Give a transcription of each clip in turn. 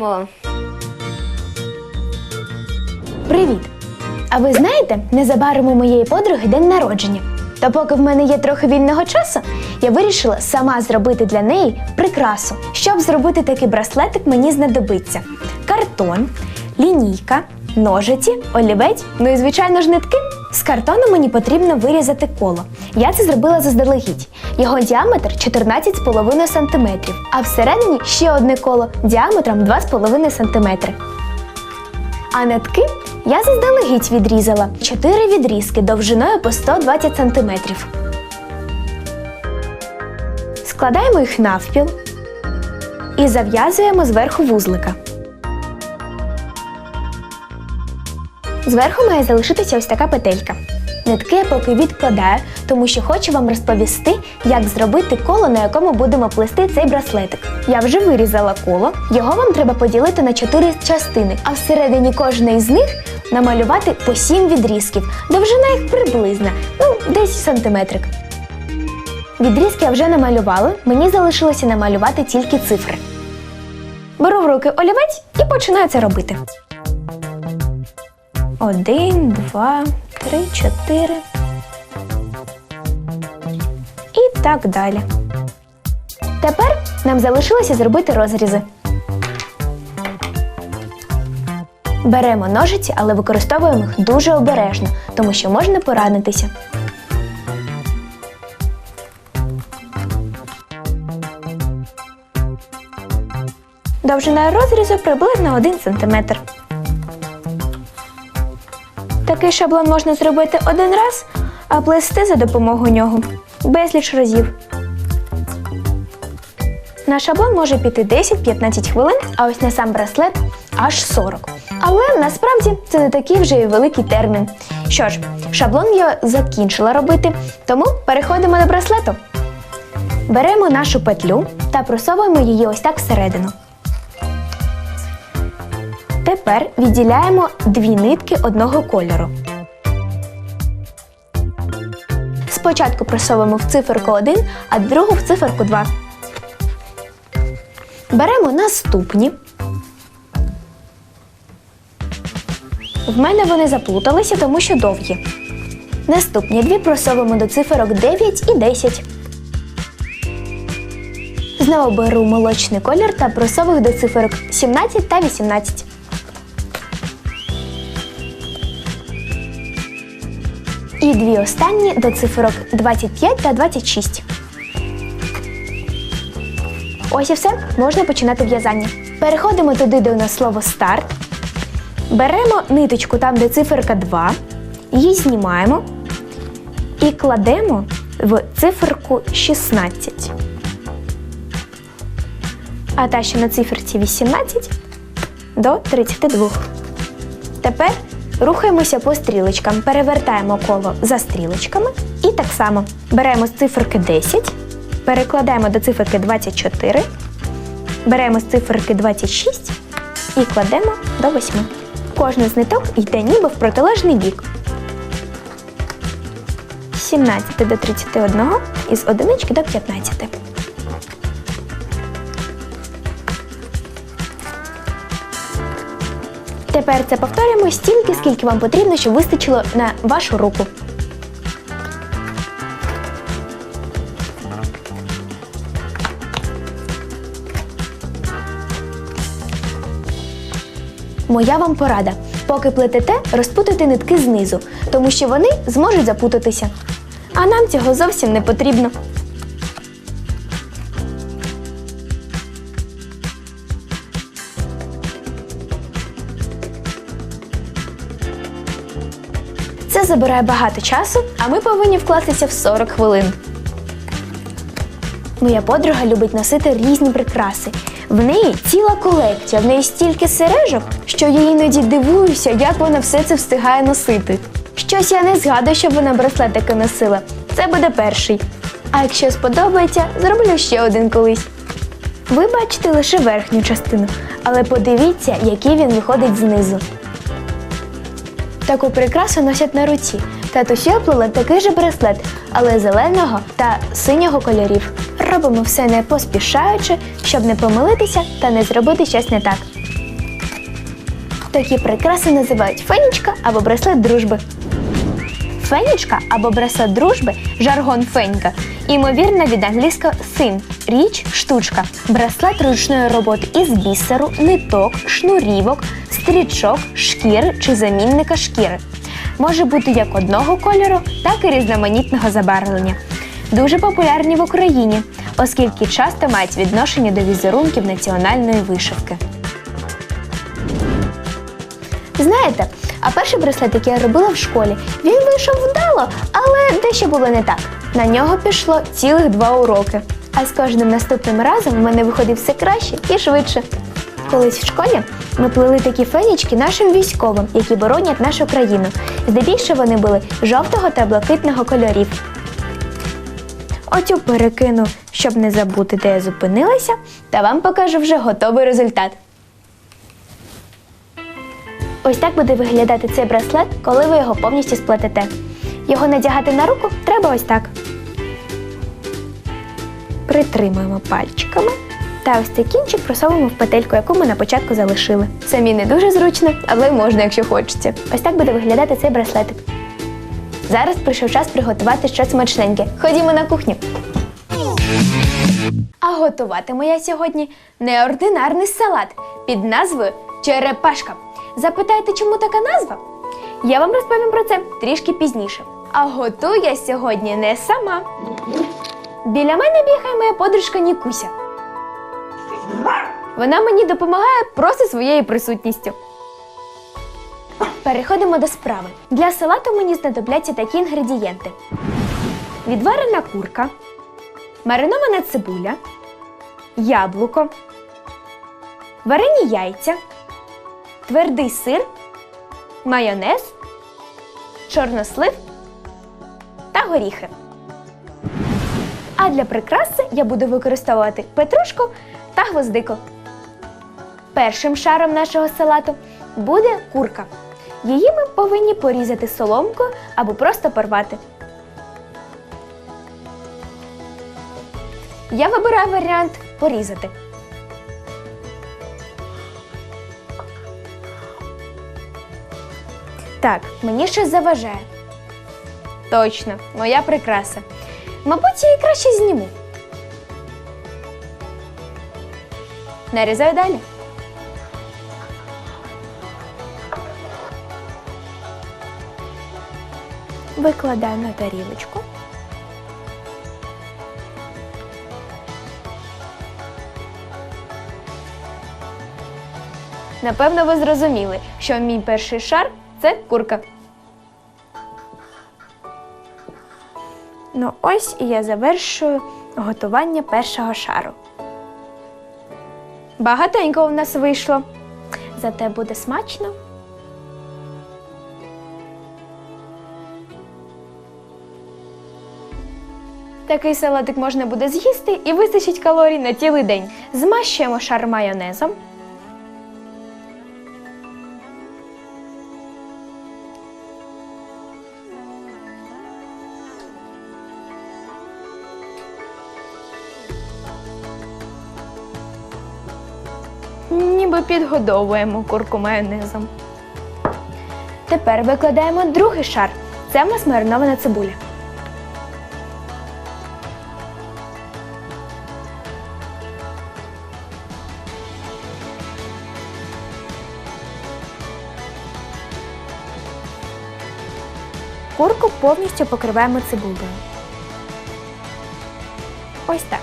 Починаємо! Привіт! А ви знаєте, незабаром у моєї подруги день народження. Та поки в мене є трохи вільного часу, я вирішила сама зробити для неї прикрасу. Щоб зробити такий браслетик, мені знадобиться картон, лінійка, ножиці, олівець, ну і звичайно ж нитки. З картону мені потрібно вирізати коло. Я це зробила заздалегідь. Його діаметр 14,5 см, а всередині ще одне коло діаметром 2,5 см. А нитки я заздалегідь відрізала. Чотири відрізки довжиною по 120 см. Складаємо їх навпіл і зав'язуємо зверху вузлика. Зверху має залишитися ось така петелька. Нитки я поки відкладаю, тому що хочу вам розповісти, як зробити коло, на якому будемо плести цей браслетик. Я вже вирізала коло, його вам треба поділити на чотири частини, а всередині кожної з них намалювати по сім відрізків. Довжина їх приблизна, ну, десь сантиметрик. Відрізки я вже намалювала, мені залишилося намалювати тільки цифри. Беру в руки олівець і починаю це робити. Один, два, три, чотири. І так далі. Тепер нам залишилося зробити розрізи. Беремо ножиці, але використовуємо їх дуже обережно, тому що можна поранитися. Довжина розрізу приблизно 1 см. Такий шаблон можна зробити один раз, а плести за допомогою нього безліч разів. На шаблон може піти 10-15 хвилин, а ось на сам браслет аж 40. Але насправді це не такий вже і великий термін. Що ж, шаблон я закінчила робити, тому переходимо до браслету. Беремо нашу петлю та просовуємо її ось так всередину. Тепер відділяємо дві нитки одного кольору. Спочатку просовуємо в циферку 1, а другу в циферку 2. Беремо наступні. В мене вони заплуталися, тому що довгі. Наступні дві просовуємо до циферок 9 і 10. Знову беру молочний колір та просовую до циферок 17 та 18. І дві останні до циферок 25 та 26. Ось і все, можна починати в'язання. Переходимо туди, де у нас слово старт. Беремо ниточку там, де циферка 2, її знімаємо і кладемо в циферку 16. А та, що на циферці 18 до 32. Тепер рухаємося по стрілочкам, перевертаємо коло за стрілочками і так само беремо з циферки 10, перекладаємо до циферки 24, беремо з циферки 26 і кладемо до 8. Кожна з ниток йде ніби в протилежний бік. З 17 до 31 і з одинички до 15. Тепер це повторюємо стільки, скільки вам потрібно, щоб вистачило на вашу руку. Моя вам порада. Поки плетете, розпутуйте нитки знизу, тому що вони зможуть запутатися. А нам цього зовсім не потрібно. Це забирає багато часу, а ми повинні вкластися в 40 хвилин. Моя подруга любить носити різні прикраси. В неї ціла колекція, в неї стільки сережок, що я іноді дивуюся, як вона все це встигає носити. Щось я не згадую, щоб вона браслетики носила. Це буде перший. А якщо сподобається, зроблю ще один колись. Ви бачите лише верхню частину, але подивіться, який він виходить знизу. Таку прикрасу носять на руці. Татусю я плела такий же браслет, але зеленого та синього кольорів. Робимо все не поспішаючи, щоб не помилитися та не зробити щось не так. Такі прикраси називають фенічка або браслет дружби. Фенічка або браслет дружби жаргон фенька. Імовірно від англійського тhin – річ, штучка. Браслет ручної роботи із бісеру, ниток, шнурівок, стрічок, шкіри чи замінника шкіри. Може бути як одного кольору, так і різноманітного забарвлення. Дуже популярні в Україні, оскільки часто мають відношення до візерунків національної вишивки. Знаєте, а перший браслет, який я робила в школі, він вийшов вдало, але дещо було не так. На нього пішло цілих два уроки. А з кожним наступним разом у мене виходив все краще і швидше. Колись в школі ми плели такі фенічки нашим військовим, які боронять нашу країну. Здебільшого вони були жовтого та блакитного кольорів. Оцю перекину, щоб не забути, де я зупинилася, та вам покажу вже готовий результат. Ось так буде виглядати цей браслет, коли ви його повністю сплетете. Його надягати на руку треба ось так. Притримуємо пальчиками. Та ось цей кінчик просовуємо в петельку, яку ми на початку залишили. Самі не дуже зручно, але можна, якщо хочеться. Ось так буде виглядати цей браслетик. Зараз прийшов час приготувати щось смачненьке. Ходімо на кухню. А готуватиму я сьогодні неординарний салат під назвою Черепашка. Запитаєте, чому така назва? Я вам розповім про це трішки пізніше. А готую я сьогодні не сама. Біля мене бігає моя подружка Нікуся. Вона мені допомагає просто своєю присутністю. Переходимо до справи. Для салату мені знадобляться такі інгредієнти: відварена курка, маринована цибуля, яблуко, варені яйця, твердий сир, майонез, чорнослив та горіхи. А для прикраси я буду використовувати петрушку та гвоздику. Першим шаром нашого салату буде курка. Її ми повинні порізати соломкою або просто порвати. Я вибираю варіант порізати. Так, мені щось заважає. Точно, моя прикраса. Мабуть, я її краще зніму. Нарізаю далі. Викладаю на тарілочку. Напевно, ви зрозуміли, що мій перший шар це курка. Ну, ось і я завершую готування першого шару. Багатенько у нас вийшло. Зате буде смачно. Такий салатик можна буде з'їсти і вистачить калорій на цілий день. Змащуємо шар майонезом. Ніби підгодовуємо курку майонезом. Тепер викладаємо другий шар. Це в нас маринована цибуля. Курку повністю покриваємо цибулею. Ось так.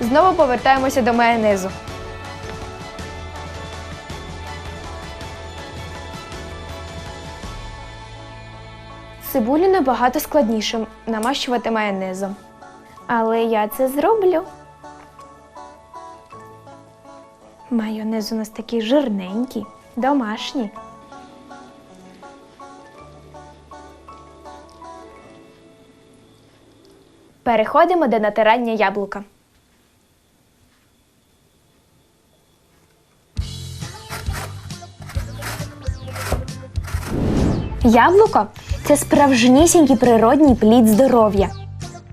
Знову повертаємося до майонезу. Цибулю набагато складніше намащувати майонезом. Але я це зроблю. Майонез у нас такий жирненький, домашній. Переходимо до натирання яблука. Яблуко це справжнісінький природній плід здоров'я.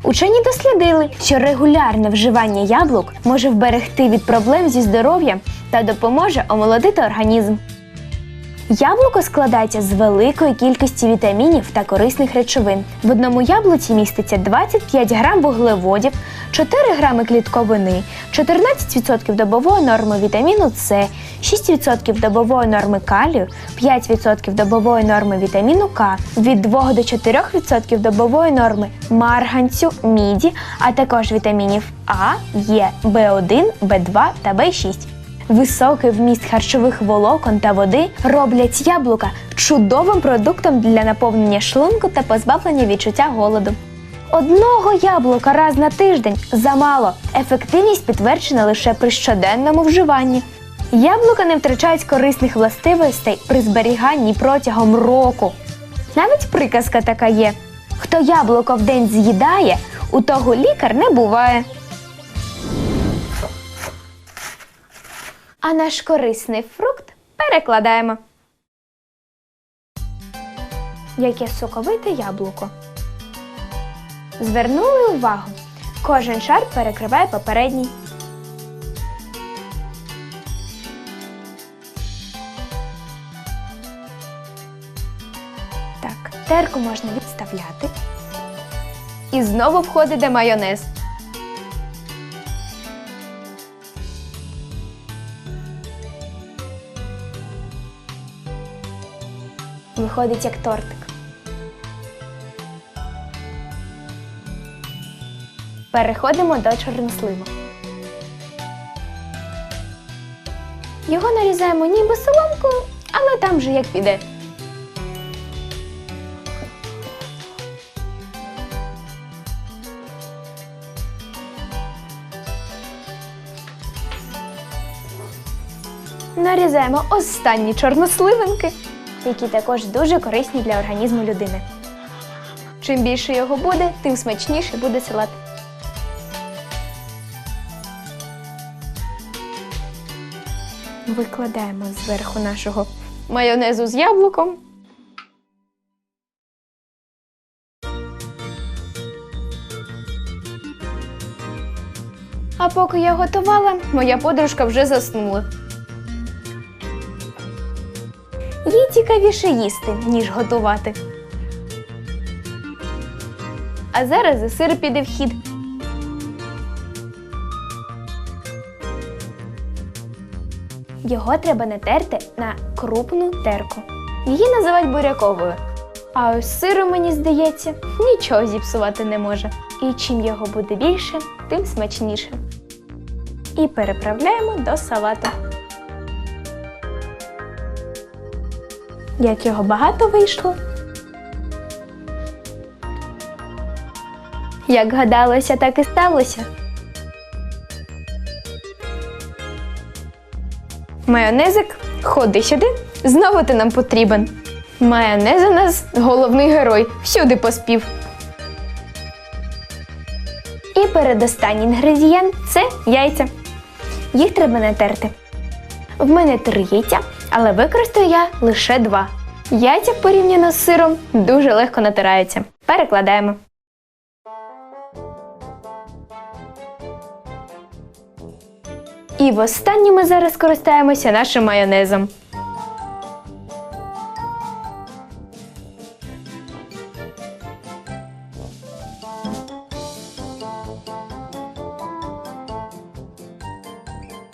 Учені дослідили, що регулярне вживання яблук може вберегти від проблем зі здоров'ям та допоможе омолодити організм. Яблуко складається з великої кількості вітамінів та корисних речовин. В одному яблуці міститься 25 грам вуглеводів, 4 грами клітковини, 14% добової норми вітаміну С, 6% добової норми калію, 5% добової норми вітаміну К, від 2 до 4% добової норми марганцю, міді, а також вітамінів А, Е, В1, В2 та В6. Високий вміст харчових волокон та води роблять яблука чудовим продуктом для наповнення шлунку та позбавлення відчуття голоду. Одного яблука раз на тиждень замало. Ефективність підтверджена лише при щоденному вживанні. Яблука не втрачають корисних властивостей при зберіганні протягом року. Навіть приказка така є: хто яблуко в день з'їдає, у того лікар не буває. А наш корисний фрукт перекладаємо. Яке соковите яблуко. Звернули увагу. Кожен шар перекриває попередній. Терку можна відставляти. І знову входить де майонез. Виходить як тортик. Переходимо до чорносливу. Його нарізаємо ніби соломкою, але там же як піде. Нарізаємо останні чорносливинки, які також дуже корисні для організму людини. Чим більше його буде, тим смачніший буде салат. Викладаємо зверху нашого майонезу з яблуком. А поки я готувала, моя подружка вже заснула. Цікавіше їсти, ніж готувати. А зараз і сир піде в хід. Його треба натерти на крупну терку. Її називають буряковою. А ось сиру, мені здається, нічого зіпсувати не може. І чим його буде більше, тим смачніше. І переправляємо до салату. Як його багато вийшло. Як гадалося, так і сталося. Майонезик, ходи сюди. Знову ти нам потрібен. Майонез у нас головний герой. Всюди поспів. І передостанній інгредієнт це яйця. Їх треба натерти. В мене три яйця, але використаю я лише два. Яйця порівняно з сиром дуже легко натираються. Перекладаємо. І в останнє ми зараз користаємося нашим майонезом.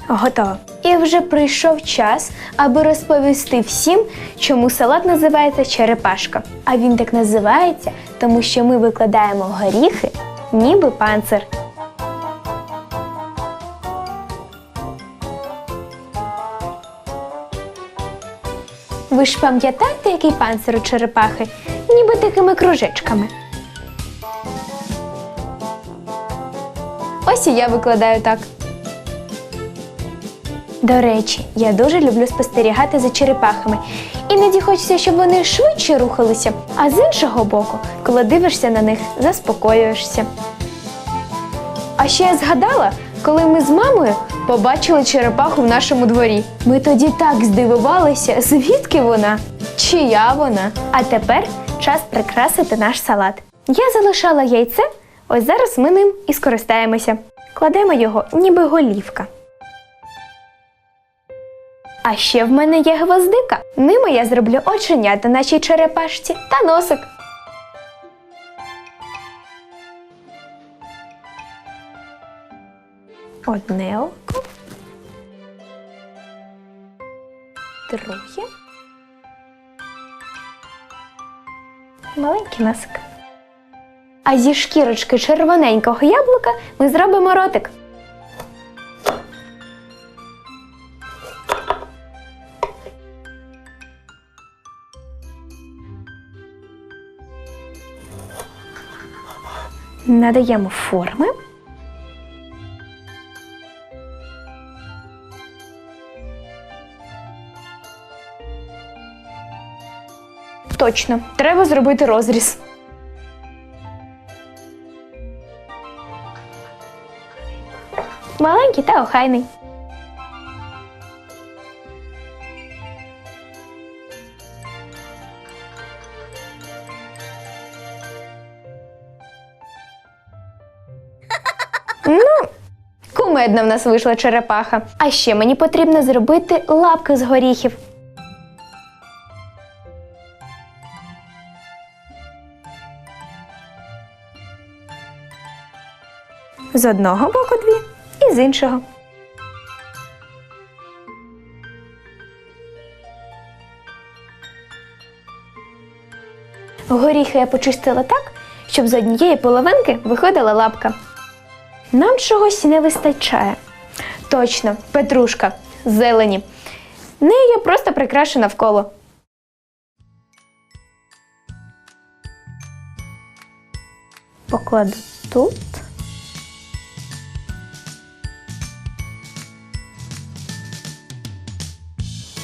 Готово. І вже прийшов час, аби розповісти всім, чому салат називається черепашка. А він так називається, тому що ми викладаємо горіхи, ніби панцир. Ви ж пам'ятаєте, який панцир у черепахи? Ніби такими кружечками. Ось і я викладаю так. До речі, я дуже люблю спостерігати за черепахами. Іноді хочеться, щоб вони швидше рухалися, а з іншого боку, коли дивишся на них, заспокоюєшся. А ще я згадала, коли ми з мамою побачили черепаху в нашому дворі. Ми тоді так здивувалися, звідки вона, чия вона. А тепер час прикрасити наш салат. Я залишала яйце Ось зараз ми ним і скористаємося. Кладемо його, ніби голівка. А ще в мене є гвоздика. Ними я зроблю оченята нашій черепашці та носик. Одне око. Друге. Маленький носик. А зі шкірочки червоненького яблука ми зробимо ротик. Надаємо форми. Точно, треба зробити розріз. Маленький та охайний. Кумедна в нас вийшла черепаха. А ще мені потрібно зробити лапки з горіхів. З одного боку дві і з іншого. Горіхи я почистила так, щоб з однієї половинки виходила лапка. Нам чогось не вистачає. Точно, петрушка, зелені. Нею я просто прикрашу навколо. Покладу тут.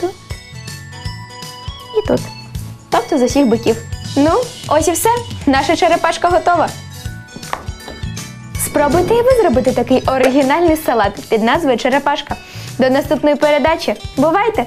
Тут. І тут. Тобто з усіх боків. Ну, ось і все. Наша черепашка готова. Спробуйте і ви зробити такий оригінальний салат під назвою Черепашка. До наступної передачі. Бувайте!